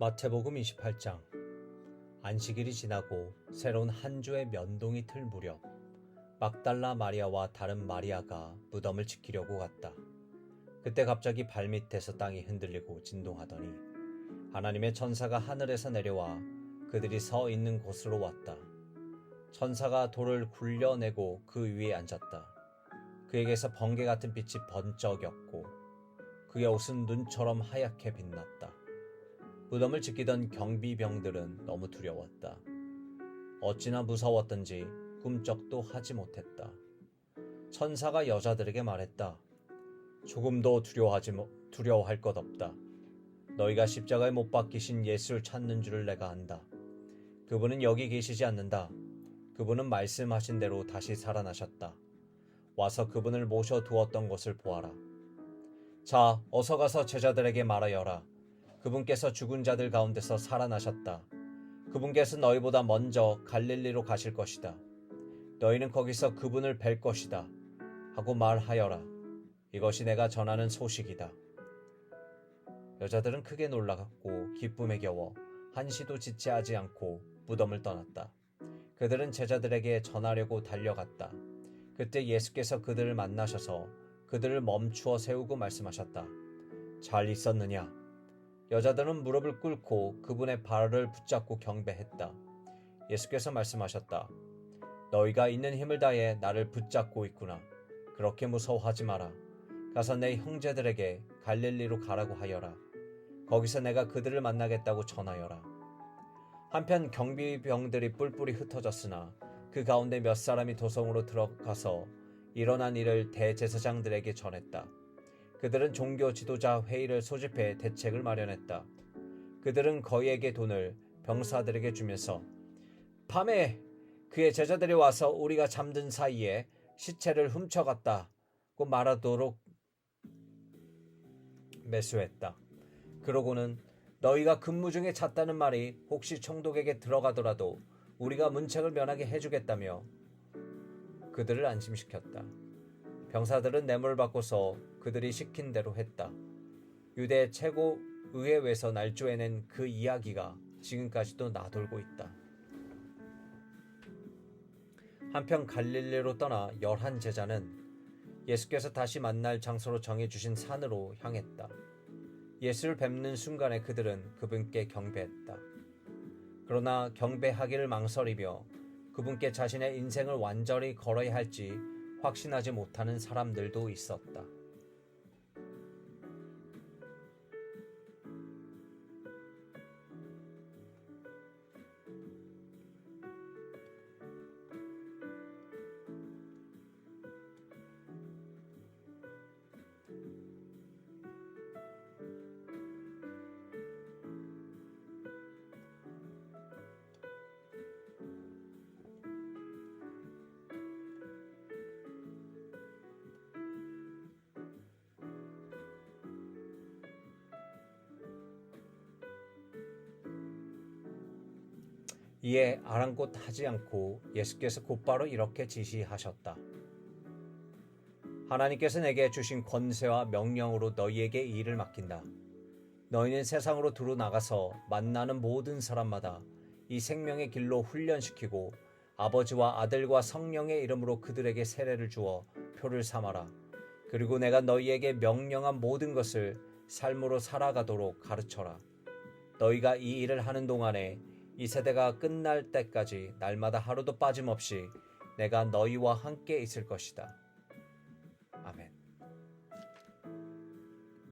마태복음 28장 안식일이 지나고 새로운 한 주의 면동이 틀 무렵 막달라 마리아와 다른 마리아가 무덤을 지키려고 갔다. 그때 갑자기 발밑에서 땅이 흔들리고 진동하더니 하나님의 천사가 하늘에서 내려와 그들이 서 있는 곳으로 왔다. 천사가 돌을 굴려내고 그 위에 앉았다. 그에게서 번개 같은 빛이 번쩍였고 그의 옷은 눈처럼 하얗게 빛났다. 무덤을 지키던 경비병들은 너무 두려웠다. 어찌나 무서웠던지 꿈쩍도 하지 못했다. 천사가 여자들에게 말했다. 조금도 두려워하지 두려워할 것 없다. 너희가 십자가에 못 박히신 예수를 찾는 줄을 내가 안다. 그분은 여기 계시지 않는다. 그분은 말씀하신 대로 다시 살아나셨다. 와서 그분을 모셔 두었던 것을 보아라. 자, 어서 가서 제자들에게 말하여라. 그분께서 죽은 자들 가운데서 살아나셨다. 그분께서 너희보다 먼저 갈릴리로 가실 것이다. 너희는 거기서 그분을 뵐 것이다. 하고 말하여라. 이것이 내가 전하는 소식이다. 여자들은 크게 놀라고 기쁨에 겨워 한시도 지체하지 않고 무덤을 떠났다. 그들은 제자들에게 전하려고 달려갔다. 그때 예수께서 그들을 만나셔서 그들을 멈추어 세우고 말씀하셨다. 잘 있었느냐? 여자들은 무릎을 꿇고 그분의 발을 붙잡고 경배했다. 예수께서 말씀하셨다. 너희가 있는 힘을 다해 나를 붙잡고 있구나. 그렇게 무서워하지 마라. 가서 내 형제들에게 갈릴리로 가라고 하여라. 거기서 내가 그들을 만나겠다고 전하여라. 한편 경비병들이 뿔뿔이 흩어졌으나 그 가운데 몇 사람이 도성으로 들어가서 일어난 일을 대제사장들에게 전했다. 그들은 종교 지도자 회의를 소집해 대책을 마련했다. 그들은 거의에게 돈을 병사들에게 주면서 밤에 그의 제자들이 와서 우리가 잠든 사이에 시체를 훔쳐갔다고 말하도록 매수했다. 그러고는 너희가 근무 중에 잤다는 말이 혹시 총독에게 들어가더라도 우리가 문책을 면하게 해주겠다며 그들을 안심시켰다. 병사들은 뇌물을 받고서 그들이 시킨 대로 했다. 유대 최고 의회에서 날조해낸 그 이야기가 지금까지도 나돌고 있다. 한편 갈릴리로 떠나 열한 제자는 예수께서 다시 만날 장소로 정해주신 산으로 향했다. 예수를 뵙는 순간에 그들은 그분께 경배했다. 그러나 경배하기를 망설이며 그분께 자신의 인생을 완전히 걸어야 할지 확신하지 못하는 사람들도 있었다. 이에 아랑곳하지 않고 예수께서 곧바로 이렇게 지시하셨다. 하나님께서 내게 주신 권세와 명령으로 너희에게 이 일을 맡긴다. 너희는 세상으로 두루 나가서 만나는 모든 사람마다 이 생명의 길로 훈련시키고 아버지와 아들과 성령의 이름으로 그들에게 세례를 주어 표를 삼아라. 그리고 내가 너희에게 명령한 모든 것을 삶으로 살아가도록 가르쳐라. 너희가 이 일을 하는 동안에 이 세대가 끝날 때까지 날마다 하루도 빠짐없이 내가 너희와 함께 있을 것이다.